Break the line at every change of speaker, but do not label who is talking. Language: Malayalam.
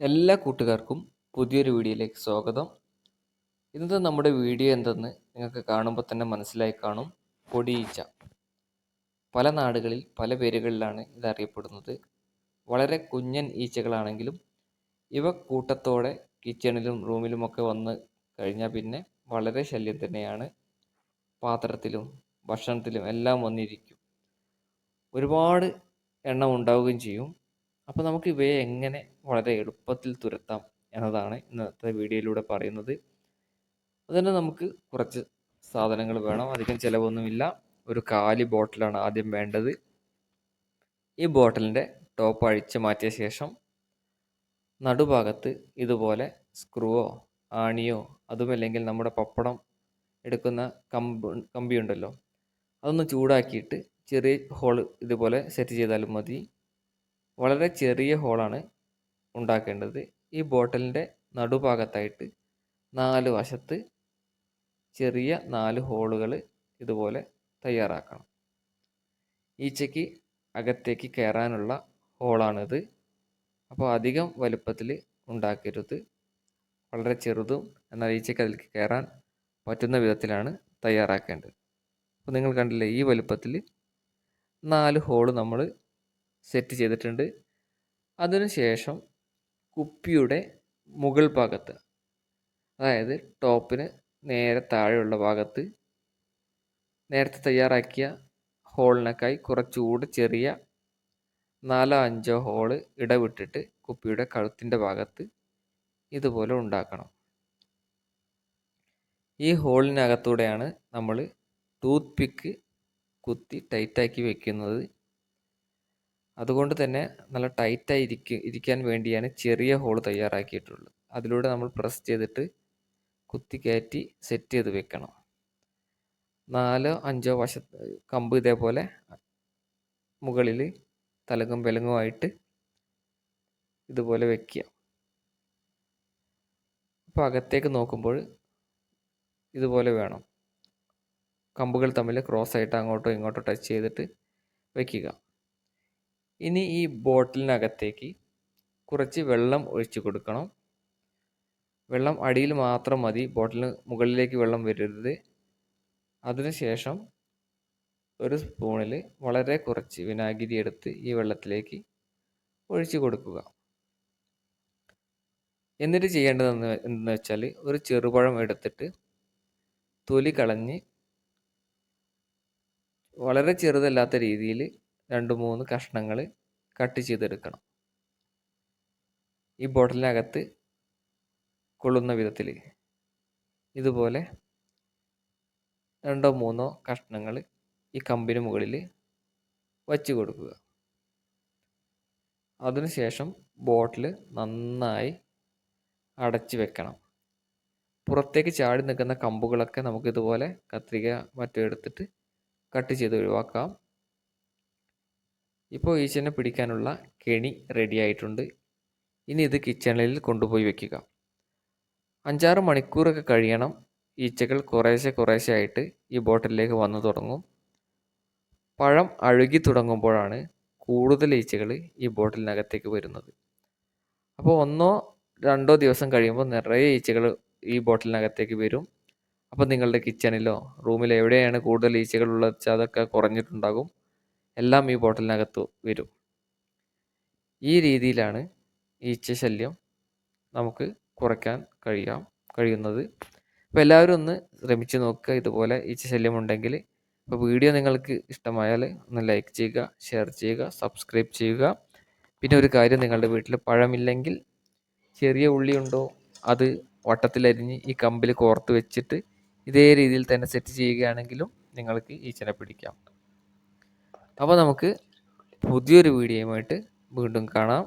എല്ലാ കൂട്ടുകാർക്കും പുതിയൊരു വീഡിയോയിലേക്ക് സ്വാഗതം. ഇന്നത്തെ നമ്മുടെ വീഡിയോ എന്തെന്ന് നിങ്ങൾക്ക് കാണുമ്പോൾ തന്നെ മനസ്സിലായി കാണും. പൊടിയീച്ച. പല നാടുകളിൽ പല പേരുകളിലാണ് ഇത് അറിയപ്പെടുന്നത് വളരെ കുഞ്ഞൻ ഈച്ചകളാണെങ്കിലും ഇവ കൂട്ടത്തോടെ കിച്ചണിലും റൂമിലുമൊക്കെ വന്ന് കഴിഞ്ഞാൽ പിന്നെ വളരെ ശല്യം തന്നെയാണ്. പാത്രത്തിലും ഭക്ഷണത്തിലും എല്ലാം വന്നിരിക്കും. ഒരുപാട് എണ്ണം ഉണ്ടാവുകയും ചെയ്യും. അപ്പോൾ നമുക്ക് ഇവയെ എങ്ങനെ വളരെ എളുപ്പത്തിൽ തുരത്താം എന്നതാണ് ഇന്നത്തെ വീഡിയോയിലൂടെ പറയുന്നത്. അതിന് നമുക്ക് കുറച്ച് സാധനങ്ങൾ വേണം. അധികം ചിലവൊന്നുമില്ല. ഒരു കാലി ബോട്ടിലാണ് ആദ്യം വേണ്ടത്. ഈ ബോട്ടിലിന്റെ ടോപ്പ് അഴിച്ച് മാറ്റിയ ശേഷം നടുഭാഗത്ത് ഇതുപോലെ സ്ക്രൂവോ ആണിയോ അതുമല്ലെങ്കിൽ നമ്മുടെ പപ്പടം എടുക്കുന്ന കമ്പ് കമ്പിയുണ്ടല്ലോ. അതൊന്ന് ചൂടാക്കിയിട്ട് ചെറിയ ഹോൾ ഇതുപോലെ സെറ്റ് ചെയ്താലും മതി. വളരെ ചെറിയ ഹോളാണ് ഉണ്ടാക്കേണ്ടത്. ഈ ബോട്ടലിന്റെ നടുഭാഗത്തായിട്ട് നാല് വശത്ത് ചെറിയ നാല് ഹോളുകൾ ഇതുപോലെ തയ്യാറാക്കണം. ഈച്ചയ്ക്ക് അകത്തേക്ക് കയറാനുള്ള ഹോളാണിത്. അപ്പോൾ അധികം വലുപ്പത്തിൽ ഉണ്ടാക്കരുത്. വളരെ ചെറുതും എന്നാൽ ഈച്ചയ്ക്ക് അതിലേക്ക് കയറാൻ പറ്റുന്ന വിധത്തിലാണ് തയ്യാറാക്കേണ്ടത്. അപ്പോൾ നിങ്ങൾ കണ്ടില്ലേ ഈ വലുപ്പത്തിൽ നാല് ഹോൾ നമ്മൾ സെറ്റ് ചെയ്തിട്ടുണ്ട്. അതിനുശേഷം കുപ്പിയുടെ മുകൾ ഭാഗത്ത് അതായത് ടോപ്പിന് നേരെ താഴെയുള്ള ഭാഗത്ത് നേരത്തെ തയ്യാറാക്കിയ ഹോളിനേക്കായി കുറച്ചുകൂടി ചെറിയ നാലോ അഞ്ചോ ഹോൾ ഇടവിട്ടിട്ട് കുപ്പിയുടെ കഴുത്തിന്റെ ഭാഗത്ത് ഇതുപോലെ ഉണ്ടാക്കണം. ഈ ഹോളിനകത്തൂടെയാണ് നമ്മൾ ടൂത്ത് പിക്ക് കുത്തി ടൈറ്റാക്കി വെക്കുന്നത്. അതുകൊണ്ട് തന്നെ നല്ല ടൈറ്റായി ഇരിക്ക ഇരിക്കാൻ വേണ്ടിയാണ് ചെറിയ ഹോൾ തയ്യാറാക്കിയിട്ടുള്ളത്. അതിലൂടെ നമ്മൾ പ്രസ് ചെയ്തിട്ട് കുത്തി കയറ്റി സെറ്റ് ചെയ്ത് വെക്കണം. നാലോ അഞ്ചോ വശ കമ്പ് ഇതേപോലെ മുകളിൽ തലകും വിലങ്ങുമായിട്ട് ഇതുപോലെ വെക്കുക. അപ്പോൾ അകത്തേക്ക് നോക്കുമ്പോൾ ഇതുപോലെ വേണം. കമ്പുകൾ തമ്മിൽ ക്രോസ് ആയിട്ട് അങ്ങോട്ടോ ഇങ്ങോട്ടോ ടച്ച് ചെയ്തിട്ട് വയ്ക്കുക ഇനി ഈ ബോട്ടിലിനകത്തേക്ക് കുറച്ച് വെള്ളം ഒഴിച്ചു കൊടുക്കണം. വെള്ളം അടിയിൽ മാത്രം മതി. ബോട്ടിലിന് മുകളിലേക്ക് വെള്ളം വരരുത്. അതിനുശേഷം ഒരു സ്പൂണിൽ വളരെ കുറച്ച് വിനാഗിരി എടുത്ത് ഈ വെള്ളത്തിലേക്ക് ഒഴിച്ചു കൊടുക്കുക. എന്നിട്ട് ചെയ്യേണ്ടതെന്ന് എന്തെന്ന് വെച്ചാൽ ഒരു ചെറുപഴം എടുത്തിട്ട് തൊലി കളഞ്ഞ് വളരെ ചെറുതല്ലാത്ത രീതിയിൽ രണ്ട് മൂന്ന് കഷ്ണങ്ങൾ കട്ട് ചെയ്തെടുക്കണം. ഈ ബോട്ടിലിനകത്ത് കൊള്ളുന്ന വിധത്തിൽ ഇതുപോലെ രണ്ടോ മൂന്നോ കഷ്ണങ്ങൾ ഈ കമ്പിന് മുകളിൽ വച്ച് കൊടുക്കുക. അതിനുശേഷം ബോട്ടിൽ നന്നായി അടച്ച് വെക്കണം. പുറത്തേക്ക് ചാടി നിൽക്കുന്ന കമ്പുകളൊക്കെ നമുക്കിതുപോലെ കത്രിക മറ്റും എടുത്തിട്ട് കട്ട് ചെയ്ത് ഒഴിവാക്കാം. ഇപ്പോൾ ഈച്ചനെ പിടിക്കാനുള്ള കെണി റെഡി ആയിട്ടുണ്ട്. ഇനി ഇത് കിച്ചണിൽ കൊണ്ടുപോയി വെക്കുക. അഞ്ചാറ് മണിക്കൂറൊക്കെ കഴിയണം. ഈച്ചകൾ കുറേശ്ശെ കുറേശ്ശെ ആയിട്ട് ഈ ബോട്ടിലേക്ക് വന്നു തുടങ്ങും. പഴം അഴുകി തുടങ്ങുമ്പോഴാണ് കൂടുതൽ ഈച്ചകൾ ഈ ബോട്ടിലിനകത്തേക്ക് വരുന്നത്. അപ്പോൾ ഒന്നോ രണ്ടോ ദിവസം കഴിയുമ്പോൾ നിറയെ ഈച്ചകൾ ഈ ബോട്ടിലിനകത്തേക്ക് വരും. അപ്പോൾ നിങ്ങളുടെ കിച്ചണിലോ റൂമിലോ എവിടെയാണ് കൂടുതൽ ഈച്ചകൾ ഉള്ളത് അതൊക്കെ കുറഞ്ഞിട്ടുണ്ടാകും. എല്ലാം ഈ ബോട്ടിലിനകത്ത് വരും. ഈ രീതിയിലാണ് ഈച്ച ശല്യം നമുക്ക് കുറയ്ക്കാൻ കഴിയാം കഴിയുന്നത്. അപ്പോൾ എല്ലാവരും ഒന്ന് ശ്രമിച്ച് നോക്കുക. ഇതുപോലെ ഈച്ച ശല്യം ഉണ്ടെങ്കിൽ അപ്പോൾ വീഡിയോ നിങ്ങൾക്ക് ഇഷ്ടമായാൽ ഒന്ന് ലൈക്ക് ചെയ്യുക ഷെയർ ചെയ്യുക സബ്സ്ക്രൈബ് ചെയ്യുക. പിന്നെ ഒരു കാര്യം നിങ്ങളുടെ വീട്ടിൽ പഴമില്ലെങ്കിൽ ചെറിയ ഉള്ളിയുണ്ടോ അത് വട്ടത്തിലരിഞ്ഞ് ഈ കമ്പിൽ കോർത്ത് വെച്ചിട്ട് ഇതേ രീതിയിൽ തന്നെ സെറ്റ് ചെയ്യുകയാണെങ്കിലും നിങ്ങൾക്ക് ഈച്ചനെ പിടിക്കാം. അപ്പോൾ നമുക്ക് പുതിയൊരു വീഡിയോയുമായിട്ട് വീണ്ടും കാണാം.